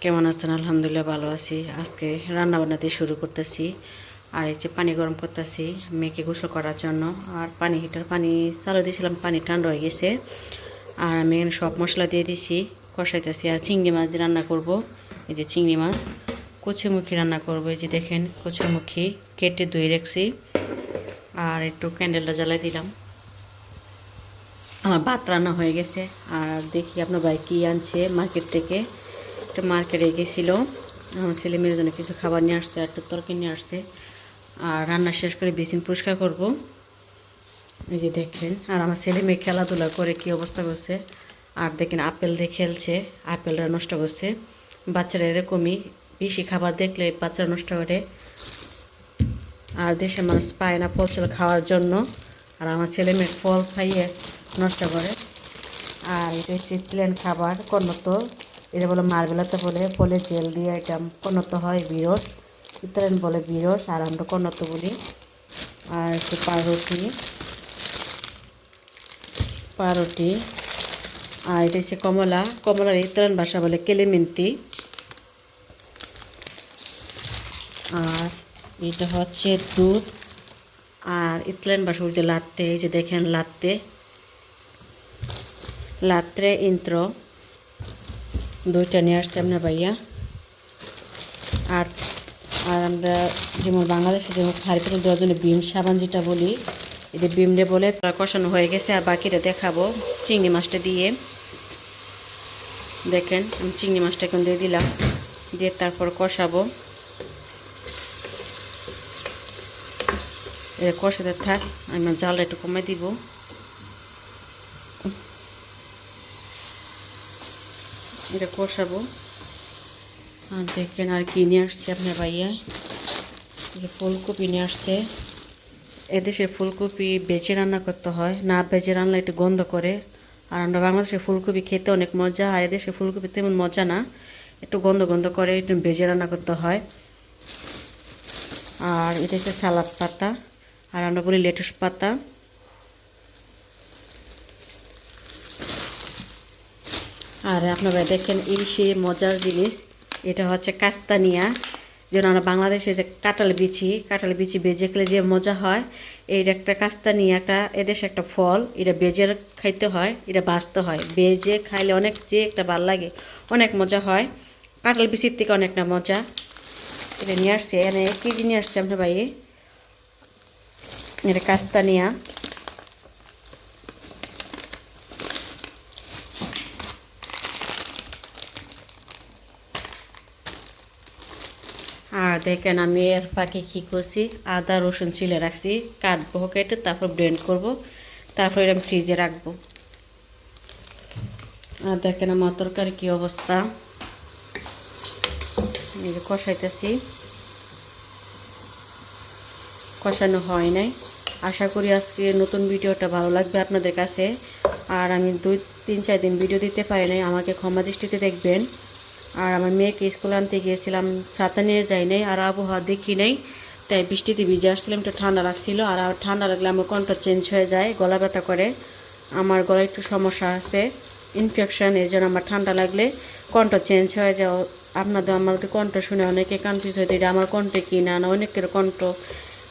কেমন আছেন? আলহামদুলিল্লাহ ভালো আছি। আজকে রান্না দিয়ে শুরু করতেছি। আর এই যে পানি গরম করতেছি, মেয়েকে গোসল করার জন্য। আর পানি হিটার, পানি চালু দিয়েছিলাম, পানি ঠান্ডা হয়ে গেছে। আর আমি সব মশলা দিয়ে দিছি, কষাইতেছি। আর চিংড়ি মাছ দিয়ে রান্না করব। এই যে চিংড়ি মাছ, কচুমুখী রান্না করব। এই যে দেখেন, কচুমুখী কেটে ধুয়ে রাখছি। আর একটু ক্যান্ডেলটা জ্বালাই দিলাম। আমার ভাত রান্না হয়ে গেছে। আর দেখি আপনার ভাই কী আনছে মার্কেট থেকে। একটা মার্কেটে গেছিল। আমার ছেলে মেয়ের জন্য কিছু খাবার নিয়ে আসছে আর একটু তরকারি নিয়ে আসছে। আর রান্না শেষ করে বেসিন পরিষ্কার করব। এই যে দেখেন, আর আমার ছেলে মেয়ে খেলাধুলা করে কী অবস্থা করছে। আর দেখেন আপেল দিয়ে খেলছে, আপেলটা নষ্ট করছে। বাচ্চারা এরকমই, বেশি খাবার দেখলে বাচ্চারা নষ্ট করে। আর দেশের মানুষ পায় না ফল চল খাওয়ার জন্য। আর আমার ছেলে মেয়ে ফল খাইয়ে নষ্ট করে। আর এটা হচ্ছে প্লেন খাবার কন্নত এটা বলে মার্বেলাতে বলে ফলে জেল দিয়ে এটা কন্নত হয় বিরস। ইতালিয়ান বলে বিরস, আর আমরা কন্নত বলি আর একটু পাউরুটি পাউরুটি আর এটা হচ্ছে কমলা। কমলার ইতালিয়ান ভাষা বলে কেলেমিন্তি। আর এটা হচ্ছে দুধ। আর ইতালিয়ান ভাষা বলছে লাত্তে, এই যে দেখেন লাত্তে। লাত্রে ইন্ত্র দুইটা নিয়ে আসছে আপনার ভাইয়া। আর আর আমরা যেমন বাংলাদেশে যেমন হাড়ি দেওয়ার জন্য বিম সাবান যেটা বলি এটা বিমডে বলে প্রায় কষানো হয়ে গেছে, আর বাকিটা দেখাবো চিংড়ি মাছটা দিয়ে। দেখেন, আমি চিংড়ি মাছটা এখন দিয়ে দিলাম, দিয়ে তারপর কষাবো। কষাতে থাক, আমি জালটা একটু কমাই দিব। এটা কষাবো। আর দেখেন আর কি নিয়ে আসছে আপনার ভাইয়া। ফুলকপি নিয়ে আসছে। এদেশে ফুলকপি বেজে রান্না করতে হয়, না বেজে রান্না একটু গন্ধ করে। আর আমরা বাংলাদেশে ফুলকপি খেতে অনেক মজা, আর এদেশে ফুলকপি তেমন মজা না। একটু গন্ধ গন্ধ করে একটু বেজে রান্না করতে হয়। আর এটা হচ্ছে সালাদ পাতা, আর আমরা বলি লেটুস পাতা। আর আপনারা দেখেন ইলিশে মজার জিনিস, এটা হচ্ছে কাস্তানিয়া। যেন আমরা বাংলাদেশে যে কাঁঠাল বিচি কাঁঠাল বিচি বেজে খেলে যে মজা হয় এইটা একটা কাস্তানিয়া একটা এদেশে একটা ফল, এটা বেজে খাইতে হয়, এটা বাঁচতে হয়। বেজে খাইলে অনেক যে একটা ভালো লাগে, অনেক মজা হয়। কাঁঠাল বিচির থেকে অনেকটা মজা। এটা নিয়ে আসছে, এনে এক কেজি নিয়ে আসছে আপনার ভাই এটা কাস্তানিয়া। আর দেখেন আমি এর পাখি কী করছি? আদা, রসুন ছিলে রাখছি। কাটবো কেটে তারপর ব্লেন্ড করব। তারপর এটা আমি ফ্রিজে রাখব। আর দেখেন আমার তরকারি কী অবস্থা। কষাইতেছি। কষানো হয় নাই। আশা করি আজকে নতুন ভিডিওটা ভালো লাগবে আপনাদের কাছে। আর আমি দুই, তিন, চার দিন ভিডিও দিতে পারি নাই। আমাকে ক্ষমা দৃষ্টিতে দেখবেন। আর আমার মেয়েকে স্কুল আনতে গিয়েছিলাম, ছাতা নিয়ে যাই নাই আর আবহাওয়া দেখি নাই, তাই বৃষ্টিতে ভিজে আসছিলাম, একটু ঠান্ডা লাগছিল আর ঠান্ডা লাগলে আমার কণ্ঠ চেঞ্জ হয়ে যায়, গলা ব্যথা করে, আমার গলায় একটু সমস্যা আছে ইনফেকশান এই জন্য আমার ঠান্ডা লাগলে কণ্ঠ চেঞ্জ হয়ে যায়। আপনাদের আমার কণ্ঠ শুনে অনেকে কনফিউজ হয়ে এটা আমার কণ্ঠে কি না? না, অনেকের কণ্ঠ,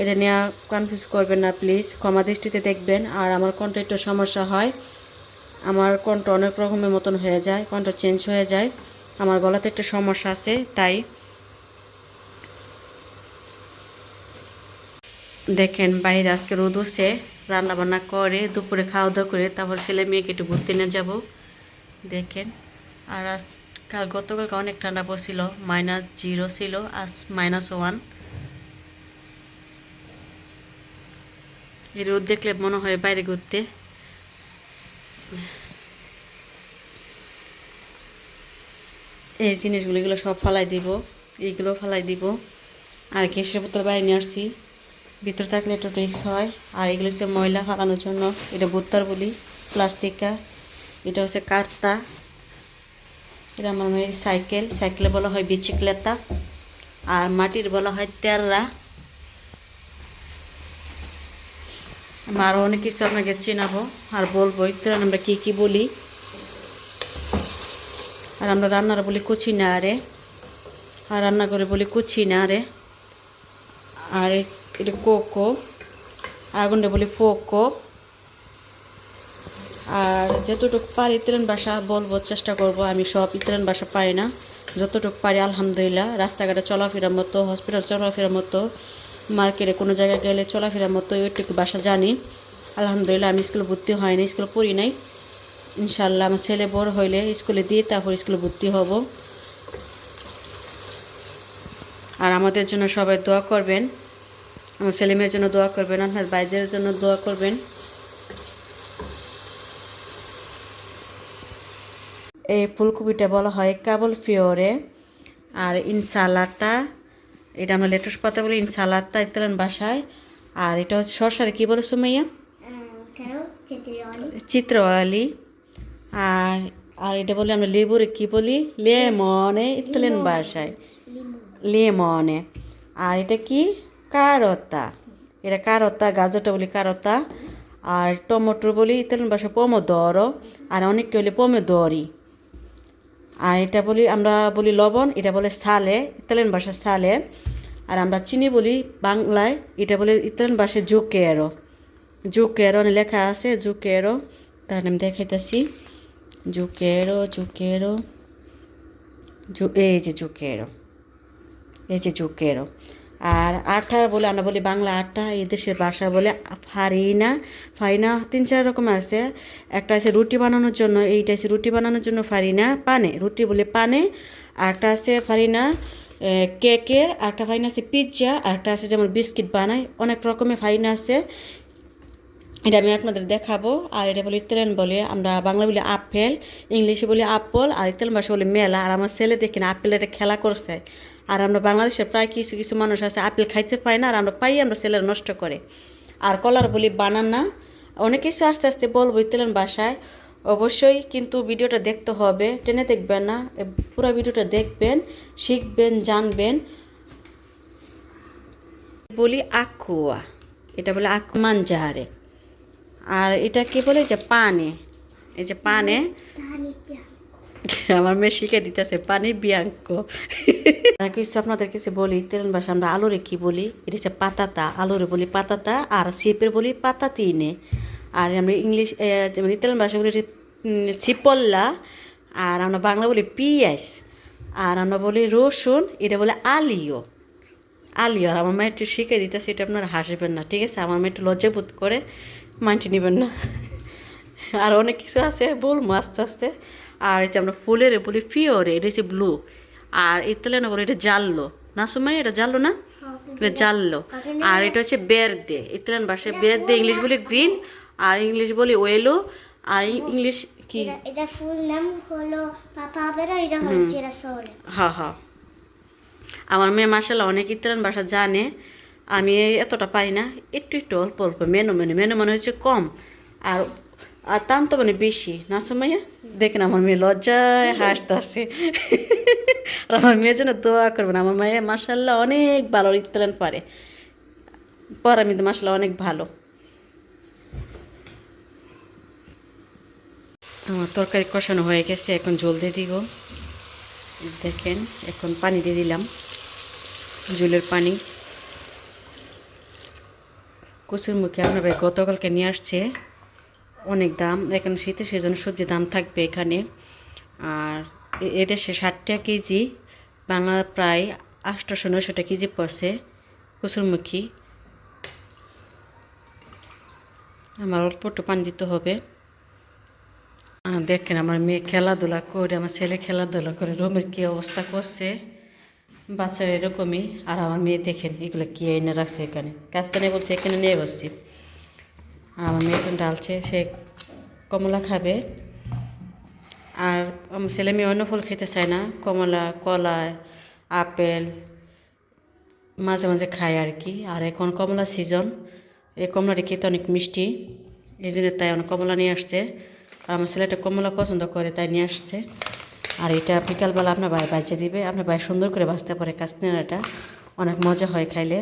এটা নেওয়া কনফিউজ করবেন না প্লিজ ক্ষমা দৃষ্টিতে দেখবেন। আর আমার কণ্ঠ একটু সমস্যা হয়, আমার কণ্ঠ অনেক রকমের মতন হয়ে যায়, কণ্ঠ চেঞ্জ হয়ে যায়। আমার গলাতে একটা সমস্যা আছে, তাই দেখেন বাইরে আজকে রোদ উঠছে রান্না বান্না করে, দুপুরে খাওয়া দাওয়া করে, তারপর ছেলে মেয়েকে একটু ঘুরতে নিয়ে যাব। দেখেন, আর আজ, কাল গতকালকে অনেক ঠান্ডা পড়ছিল মাইনাস জিরো ছিল, আজ মাইনাস ওয়ান এই রোদ দেখলে মনে হয় বাইরে ঘুরতে। এই জিনিসগুলো, এগুলো সব ফালাই দিব, এইগুলো ফালাই দিব। আর গ্যাসের বোতল বাইরে নিয়ে আসছি। ভিতরে থাকলে একটু রিক্স হয়। আর এগুলো হচ্ছে ময়লা ফালানোর জন্য, এটা বোত্তার বলি প্লাস্টিকা এটা হচ্ছে কার্তা। এটা আমার সাইকেল, সাইকেলে বলা হয় বিচিক্লেতা। আর মাটির বলা হয় তেররা। আরও অনেক কিছু আপনাকে চেনাবো আর বলব ইত্যাদি আমরা কী কী বলি? আর আমরা রান্নার বলি কুচি না আরে আর রান্না করে বলি কুচি না আরে আর এটা কোকো। আগুনটা বলি ফোকো। আর যতটুকু পারি ইতালিয়ান ভাষা বলব, চেষ্টা করব, আমি সব ইতালিয়ান ভাষা পাই না। যতটুকু পারি, আলহামদুলিল্লাহ, রাস্তাঘাটে চলাফেরার মতো হসপিটাল চলাফেরার মতো মার্কেটে কোনো জায়গায় গেলে চলাফেরার মতো, ওইটুকু ভাষা জানি। আলহামদুলিল্লাহ, আমি স্কুলে ভর্তি হয়নি স্কুলে পড়ি নাই। ইনশাল্লাহ আমার ছেলে বড় হইলে স্কুলে দিয়ে তারপর স্কুলে ভর্তি হব। আর আমাদের জন্য সবাই দোয়া করবেন। আমার ছেলে মেয়ের জন্য দোয়া করবেন আপনার বাইদের জন্য দোয়া করবেন। এই ফুলকপিটা বলা হয় কাবল ফিওরে। আর ইনসালাটা এটা আমরা লেটুস পাতা বলি ইনসালাটা ইতালিয়ান বাসায় আর এটা হচ্ছে সরসারে কী বলে সুমাইয়া চিত্রওয়ালি। আর আর এটা বলি আমরা লেবুরে কী বলি? লেমনে ইতালিয়ান ভাষায়। লেমনে। আর এটা কি? কারতা। এটা কারতা গাজরটা বলি কারতা। আর টমেটো বলি ইতালিয়ান ভাষা পমোদরো। আর অনেককে হলে পমোদরি। আর এটা বলি আমরা বলি লবণ এটা বলে সালে ইতালিয়ান ভাষা সালে। আর আমরা চিনি বলি বাংলায় এটা বলে ইতালিয়ান ভাষায় জুকেরো। জুকেরো লেখা আছে জুকেরো। তার নাম দেখাইতেছি। জুকেরো জুকেরো জু এই যে জুকেরো এই যে জুকেরো আর আটা বলে, আমরা বলি বাংলা আটা এই দেশের ভাষা বলে ফারিনা। ফারিনা তিন চার রকম আছে। একটা আছে রুটি বানানোর জন্য, এইটা আছে রুটি বানানোর জন্য ফারিনা। পানে, রুটি বলে পানে। আর একটা আছে ফারিনা কেকের। একটা ফারিনা আছে পিৎজা। আর একটা আছে যেমন বিস্কিট বানায় অনেক রকমের ফারিনা আছে। এটা আমি আপনাদের দেখাবো। আর এটা বলি ইতালিয়ান বলে, আমরা বাংলা বলি আপেল, ইংলিশে বলি আপল, আর ইতালিয়ান ভাষা বলি মেলা। আর আমার ছেলে দেখি না আপেল এটা খেলা করছে। আর আমরা বাংলাদেশের প্রায় কিছু কিছু মানুষ আছে, আপেল খাইতে পাই না, আর আমরা পাই, আমরা ছেলেরা নষ্ট করে। আর কলার বলি বানানা। অনেক কিছু আস্তে আস্তে বলব ইতালিয়ান ভাষায়। অবশ্যই কিন্তু ভিডিওটা দেখতে হবে, টেনে দেখবেন না পুরো ভিডিওটা দেখবেন, শিখবেন, জানবেন। বলি আকুয়া, এটা বলে আকু মানজাহারে আর এটা কি বলে? যে পানে। এই যে পানে। আমার মেয়ে শিখে দিতেছে পানি বিয়াঙ্ক। কিছু আপনাদের কিছু বলি তেলেন ভাষা আমরা আলুরে কি বলি? এটা হচ্ছে পাতাতা আলুরে বলি পাতাতা আর সিপের বলি পাতাতিনে। আর আমরা ইংলিশ এ, যেমন ভাষা বলি ছিপল্লা আর আমরা বাংলা বলি পিঁয়াজ আর আমরা বলি রসুন এটা বলে আলিও। আলিও আর আমার মেয়ে একটু শিখে দিতেছে এটা আপনারা হাসবেন না ঠিক আছে? আমার মেয়ে একটু লজ্জাবোধ করে। মানটি নেবেন না। আর অনেক কিছু আছে বলব আস্তে আস্তে। আর এই যে আমরা ফুলের বলি ফিওরে এটা হচ্ছে ব্লু আর ইতালিয়ানো বলে এটা জাল্লো। না সময় এটা জাল্লো না? এটা জাল্লো। আর এটা হচ্ছে বেরদে। ইতালিয়ান ভাষায় বেরদে ইংলিশ বলি গ্রিন আর ইংলিশ বলি ওয়েলো। আর ইংলিশ কি? এটা ফুল নাম হলো পাপাবেরা এটা হলো জিরাসোলে হ্যাঁ হ্যাঁ আমার মেয়ে মার্শাল্লাহ অনেক ইতালিয়ান ভাষা জানে। আমি এতটা পারি না। একটু একটু অল্প অল্প, মেনু মেনু মেনু মনে হচ্ছে কম। আর আর টান তো মানে বেশি। না সময় দেখেন আমার মেয়ে লজ্জায় হাসতেছে। আর আমার মেয়ে যেন দোয়া করবে না আমার মেয়ে মার্শাল্লাহ অনেক ভালো ইতালিয়ান পারে। পর আমি তো মার্শাল্লাহ অনেক ভালো। আমার তরকারি কষানো হয়ে গেছে। এখন জল দিয়ে দিব। দেখেন, এখন পানি দিয়ে দিলাম। জলের পানি। কচুর মুখে আপনার ভাই গতকালকে নিয়ে আসছে অনেক দাম। এখানে শীতের সেজন্য সবজি দাম থাকবে এখানে। আর এদেশে ষাট টাকা কেজি বাংলা প্রায় আটশোশো নয়শো টাকা কেজি পড়ছে কচুরমুখী আমার অল্প একটু পানি দিতে হবে। দেখেন আমার মেয়ে খেলাধুলা করে, আমার ছেলে খেলাধুলা করে, রুমের কী অবস্থা করছে। বাচ্চারা এরকমই আর আমার মেয়ে দেখেন, এগুলো কী এনে রাখছে এখানে? কাজটা নিয়ে বলছে, এখানে নিয়ে বসছি। আর আমার মেয়ে এখন ডালছে, সে কমলা খাবে। আর আমার ছেলে মেয়ে অন্য ফল খেতে চায় না, কমলা, কলা, আপেল, মাঝে মাঝে খায় আর কি। আর এখন কমলা সিজন এই কমলাটি খেতে অনেক মিষ্টি, এই জন্য তাই অনেক কমলা নিয়ে আসছে। আর আমার ছেলেটা কমলা পছন্দ করে, তাই নিয়ে আসছে। আর এটা বিকালবেলা আপনার ভাই বাজে দিবে। আপনার ভাই সুন্দর করে বাঁচতে পারে কাস্তিনাটা অনেক মজা হয় খাইলে।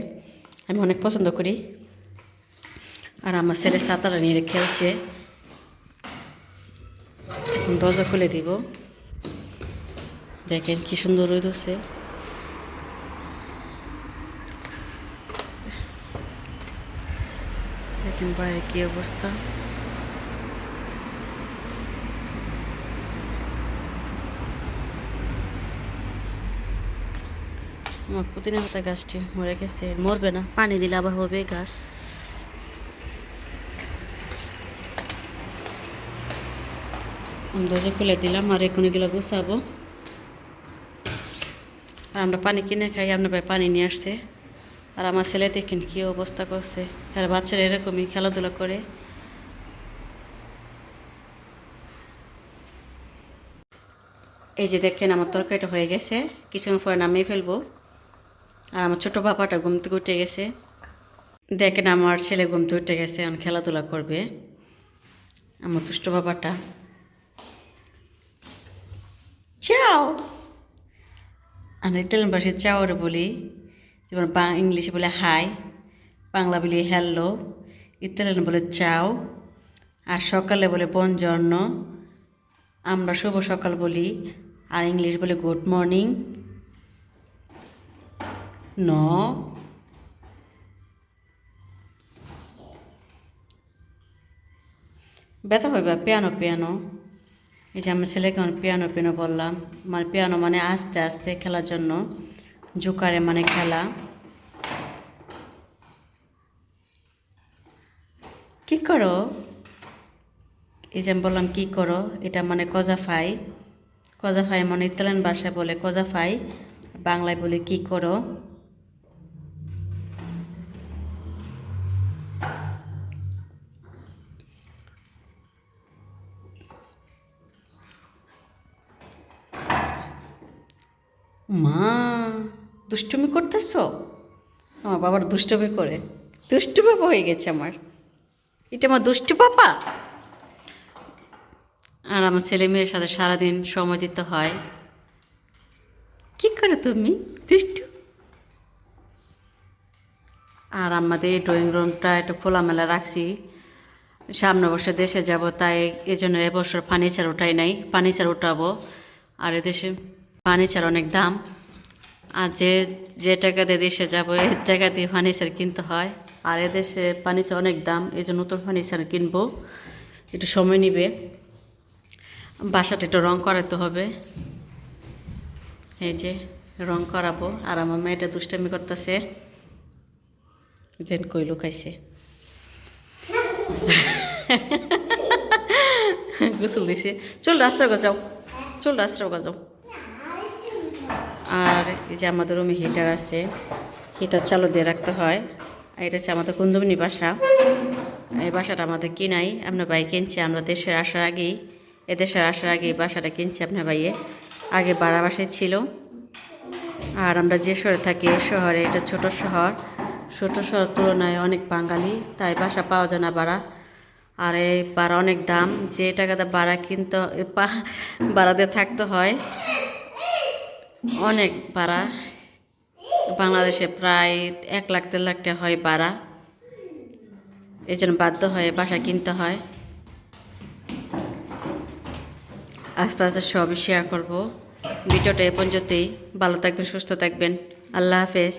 আমি অনেক পছন্দ করি। আর আমার ছেলে সাঁতারা নিয়ে খেলছে। দরজা খুলে দিব। দেখেন কি সুন্দর রোদ হচ্ছে। দেখেন বাইরে কি অবস্থা। আমার পুদিনা পাতা গাছটি মরে গেছে, মরবে না। পানি দিলে আবার হবে গাছ। দরজা খুলে দিলাম আর এখন এগুলো গুছাবো। আর আমরা পানি কিনে খাই, আপনার ভাই পানি নিয়ে আসছে। আর আমার ছেলে দেখেন কী অবস্থা করছে। আর বাচ্চারা এরকমই খেলাধুলা করে। এই যে দেখেন আমার তরকারিটা হয়ে গেছে, কিছুক্ষণ পরে নামিয়ে ফেলব। আর আমার ছোটো বাবাটা ঘুম থেকে উঠে গেছে। দেখেন আমার ছেলে ঘুম থেকে উঠে গেছে আমি খেলাধুলা করবে। আমার দুষ্ট বাবাটা। চাও। আমরা ইতালিয়ান ভাষায় চাওরে বলি, যেমন বা ইংলিশে বলে হাই, বাংলা বলি হ্যালো, ইতালিয়ান বলে চাও, আর সকালে বলে বনজর্ন আমরা শুভ সকাল বলি, আর ইংলিশ বলে গুড মর্নিং ন। ব্যথা পাইবা, পিয়ানো পিয়ানো। এই যে আমার ছেলেকে আমি পিয়ানো পিয়ানো বললাম। মানে পিয়ানো মানে আস্তে আস্তে খেলার জন্য জোকারে মানে খেলা। কি করো? এই যে আমি বললাম কি করো? এটা মানে কজাফাই। কজাফাই মানে ইতালিয়ান ভাষায় বলে কজাফাই। বাংলায় বলে কি করো? মা, দুষ্টুমি করতেছ? আমার বাবার দুষ্টুমি করে। দুষ্টু বাবা হয়ে গেছে আমার। এটা আমার দুষ্টু পাপা। আর আমার ছেলে মেয়ের সাথে সারাদিন সময় দিতে হয়। কি করে তুমি? দুষ্টু? আর আমাদের ড্রয়িং রুমটা একটু খোলামেলা রাখছি। সামনে বসে দেশে যাব, তাই এই জন্য এবছর ফার্নিচার ওঠাই নাই। ফার্নিচার উঠাবো। আর এদেশে ফার্নিচার অনেক দাম। আর যে যে টাকা দিয়ে দেশে যাব এই টাকা দিয়ে ফার্নিচার কিনতে হয়। আর এদেশে ফার্নিচার অনেক দাম, এই জন্য নতুন ফার্নিচার কিনবো। একটু সময় নিবে। বাসাটা একটু রং করাতে হবে। এই যে, রং করাবো। আর আমার মেয়েটা দুষ্টামি করতেছে। যেন কই লুকাইছে। গোসল দিছে। চল রাস্তার গা যাও। চল রাস্তার গা যাও। আর এই যে আমাদের রুমে হিটার আছে হিটার চালু দিয়ে রাখতে হয়। আর এটা হচ্ছে আমাদের কুন্দমিনী বাসা। এই বাসাটা আমাদের কিনাই আপনার ভাই কিনছে, আমরা দেশের আসার আগেই এদেশের আসার আগেই বাসাটা কিনছি আপনার ভাইয়ে। আগে বাড়া বাসায় ছিল। আর আমরা যে শহরে থাকি, এই শহরে এটা ছোট শহর। ছোট শহর তুলনায় অনেক বাঙালি, তাই বাসা পাওয়া যায় না বাড়া আর এই বাড়া অনেক দাম। যে টাকাতে বাড়া কিনতে দিয়ে থাকতে হয় অনেক ভাড়া। বাংলাদেশে প্রায় এক লাখ, দেড় লাখ টাকা হয় ভাড়া। এই জন্য বাধ্য হয়ে বাসা কিনতে হয়। আস্তে আস্তে সবই শেয়ার করব। ভিডিওটা এ পর্যন্তই। ভালো থাকবেন, সুস্থ থাকবেন। আল্লাহ হাফেজ।